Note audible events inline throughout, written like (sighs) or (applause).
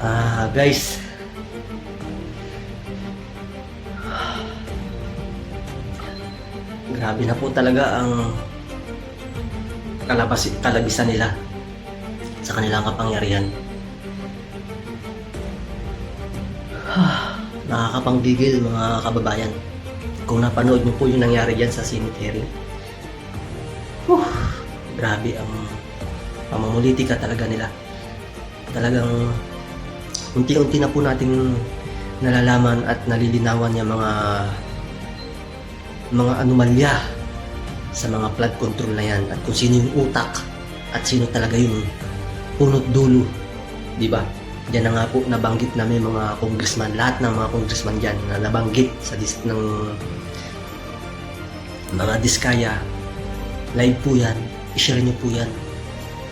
Ah, guys. Grabe na po talaga ang kalabas, kalabisan nila sa kanilang kapangyarihan. (sighs) Nakakapanggigil mga kababayan. Kung napanood niyo po yung nangyari dyan sa cemetery. Whew, grabe ang pamumulitika talaga nila. Talagang unti-unti na po nating nalalaman at nalilinawan yung mga mga anomalya sa mga flood control na yan at kung sino yung utak at sino talaga yung punot dulo di ba Diyan na nga po nabanggit namin mga congressman, lahat ng mga congressman dyan na nabanggit sa dis ng mga diskaya. Live po yan, ishare nyo po yan.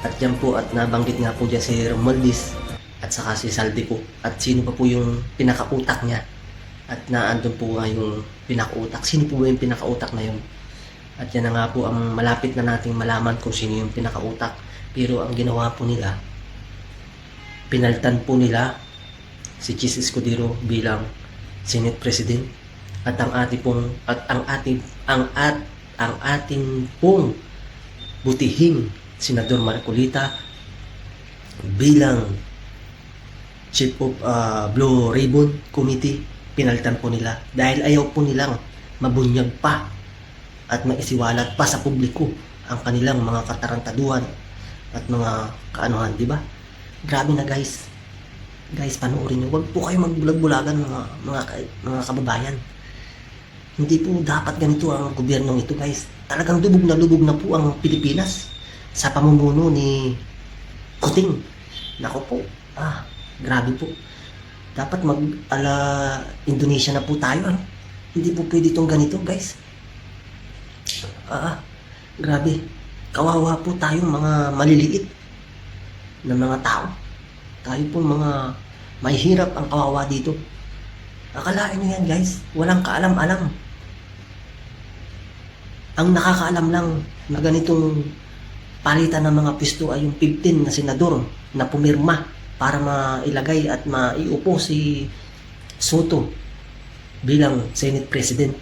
At yan po, at nabanggit nga po dyan si Romualdez at saka si Saldi po. At sino pa po yung pinakautak niya. At naandun po nga yung pinakautak. Sino po ba yung pinakautak na yun? At yan na nga po ang malapit na nating malaman kung sino yung pinakautak. Pero ang ginawa po nila, pinaltan po nila si Chis Escudero bilang Senate President at ang ating pong at ang ating ang at ang ating pong butihing Senador Marcolita bilang Chief of ah, Blue Ribbon Committee pinalitan po nila dahil ayaw po nilang mabunyag pa at maisiwalat pa sa publiko ang kanilang mga katarantaduhan at mga kaanuhan, di ba? Grabe na guys. Guys, panoorin nyo. Huwag po kayo magbulag-bulagan mga, mga, mga kababayan. Hindi po dapat ganito ang gobyernong ito guys. Talagang lubog na lubog na po ang Pilipinas sa pamumuno ni Kuting. Nako po. Ah, grabe po. Dapat mag ala Indonesia na po tayo ano. Hindi po pwede itong ganito guys. Ah, grabe. Kawawa po tayong mga maliliit ng mga tao. Tayo po mga mahihirap ang kawawa dito. Akalain nyo yan guys, walang kaalam-alam. Ang nakakaalam lang na ganitong palitan ng mga pisto ay yung 15 na senador na pumirma para mailagay at maiupo si Soto bilang Senate President.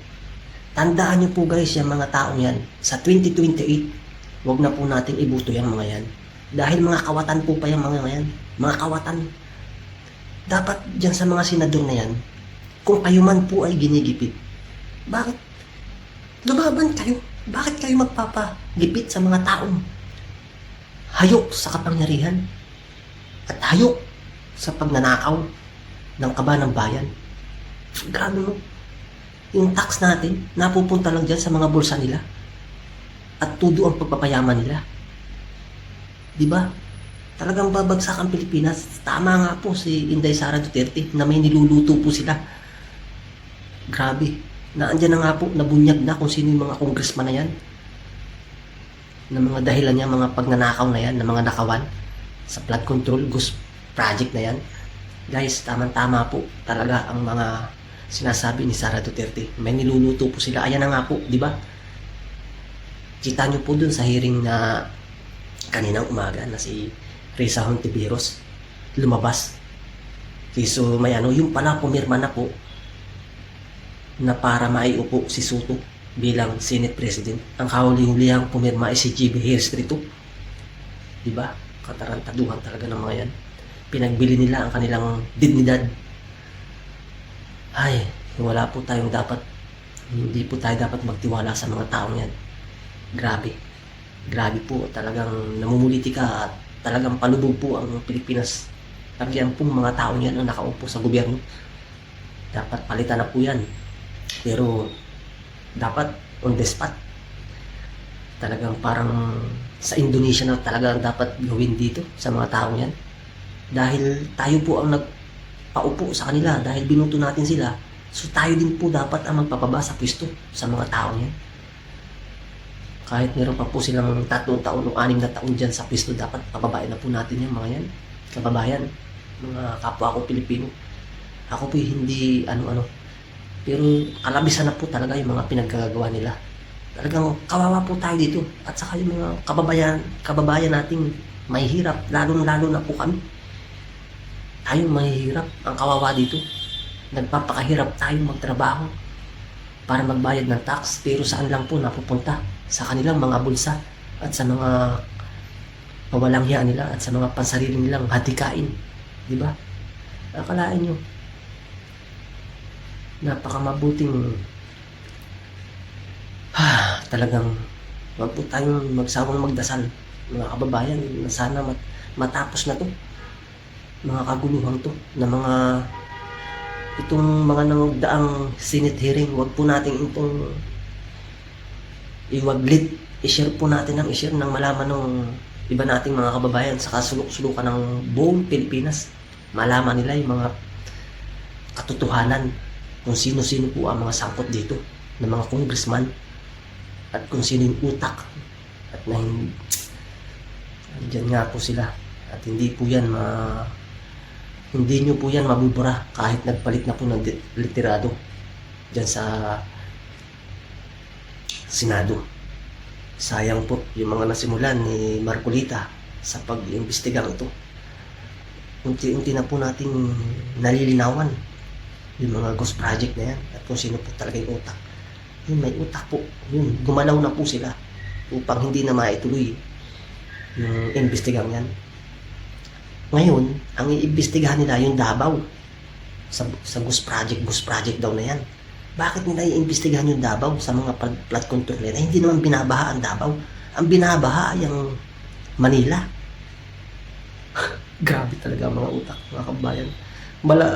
Tandaan nyo po guys yung mga taong yan sa 2028 wag na po nating ibuto yung mga yan dahil mga kawatan po pa yung mga yan. Mga kawatan. Dapat dyan sa mga senador na yan, kung kayo man po ay ginigipit, bakit? Lumaban kayo. Bakit kayo magpapagipit sa mga taong hayok sa kapangyarihan at hayok sa pagnanakaw ng kaba ng bayan? Grabe mo. Yung tax natin, napupunta lang dyan sa mga bulsa nila at tudo ang pagpapayaman nila. Di ba? Talagang babagsak ang Pilipinas. Tama nga po si Inday Sara Duterte na may niluluto po sila. Grabe. Naandyan na nga po, nabunyag na kung sino yung mga congressman na yan. Na mga dahilan niya, mga pagnanakaw na yan, na mga nakawan sa flood control, ghost project na yan. Guys, tamang-tama po talaga ang mga sinasabi ni Sara Duterte. May niluluto po sila. Ayan na nga po, di ba? Kita nyo po dun sa hearing na kaninang umaga na si Risa Hontiveros lumabas. So may ano, yung pala pumirma na po na para maiupo si Soto bilang Senate President. Ang kahuling-hulihang pumirma ay si GB Hillstreet Di ba? Katarantaduhan talaga ng mga yan. Pinagbili nila ang kanilang dignidad. Ay, wala po tayong dapat, hindi po tayo dapat magtiwala sa mga taong yan. Grabe. Grabe po, talagang namumuliti ka at talagang palubog po ang Pilipinas. Lagyan pong mga taong yan ang nakaupo sa gobyerno. Dapat palitan na po yan. Pero dapat on the spot. Talagang parang sa Indonesia na talagang dapat gawin dito sa mga taong yan. Dahil tayo po ang nagpaupo sa kanila dahil binuto natin sila. So tayo din po dapat ang magpapaba sa pwesto sa mga taong yan kahit meron pa po silang tatlong taon o anim na taon dyan sa pwesto, dapat pababain na po natin yung mga yan. Kababayan, mga kapwa ko Pilipino. Ako po hindi ano-ano. Pero kalabisan na po talaga yung mga pinaggagawa nila. Talagang kawawa po tayo dito. At saka yung mga kababayan, kababayan nating may hirap, lalo-lalo na po kami. tayong mahihirap. Ang kawawa dito, nagpapakahirap tayong magtrabaho para magbayad ng tax pero saan lang po napupunta sa kanilang mga bulsa at sa mga pawalang hiya nila at sa mga pansarili nilang hatikain. Di ba? Akalain nyo, napakamabuting talagang wag po tayong magsawang magdasal mga kababayan. Na sana mat- matapos na to mga kaguluhan to na mga itong mga nangdaang Senate hearing wag po natin itong iwaglit. I-share po natin ang i-share ng malaman ng iba nating mga kababayan sa kasulok-sulukan ng buong Pilipinas. Malaman nila yung mga katotohanan kung sino-sino po ang mga sangkot dito ng mga congressman at kung sino yung utak. At na andyan nga po sila. At hindi po yan ma hindi nyo po yan mabubura kahit nagpalit na po ng litirado dyan sa Senado. Sayang po yung mga nasimulan ni Marcolita sa pag-imbestigang ito. Unti-unti na po nating nalilinawan yung mga ghost project na yan at kung sino po talaga yung utak yun may utak po yun gumalaw na po sila upang hindi na maituloy yung investigang yan. Ngayon ang iimbestigahan nila yung Davao. Sa, sa ghost project ghost project daw na yan. Bakit nila iimbestigahan yung Davao sa mga flood, control nila? Hindi naman binabaha ang Davao. Ang binabaha ay ang Manila. (laughs) Grabe talaga mga utak mga kabayan. Mala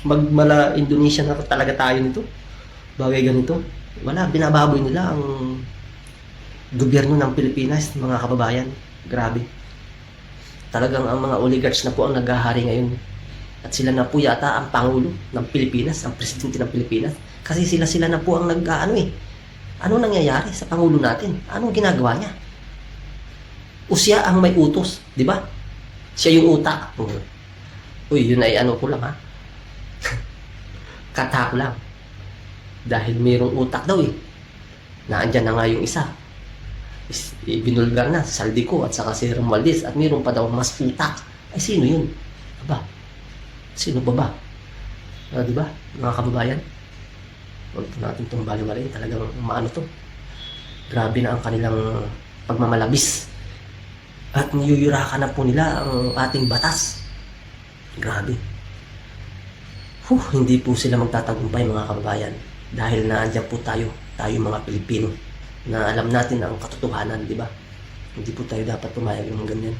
magmala Indonesia na talaga tayo nito. Bagay ganito wala binababoy nila ang gobyerno ng Pilipinas mga kababayan. Grabe. Talagang ang mga oligarchs na po ang naghahari ngayon. At sila na po yata ang pangulo ng Pilipinas ang presidente ng Pilipinas. Kasi sila sila na po ang nag ano eh. Ano nangyayari sa pangulo natin? Anong ginagawa niya? O siya ang may utos di ba? Siya yung utak. Uy yun ay ano ko lang ha? (laughs) Kata lang. Dahil mayroong utak daw eh. Naandyan na nga yung isa. Is, ibinulgar na, Saldico at saka si Romualdez at mayroon pa daw mas utak. Ay sino yun? Aba, sino ba ba? Ah, di ba, mga kababayan? Huwag po natin itong baliwalayin. Talagang maano to. Grabe na ang kanilang pagmamalabis. At niyuyurakan na po nila ang ating batas. Grabe. Huh, hindi po sila magtatagumpay mga kababayan dahil naandyan po tayo, tayo mga Pilipino na alam natin ang katotohanan, di ba? Hindi po tayo dapat pumayag ng ganyan.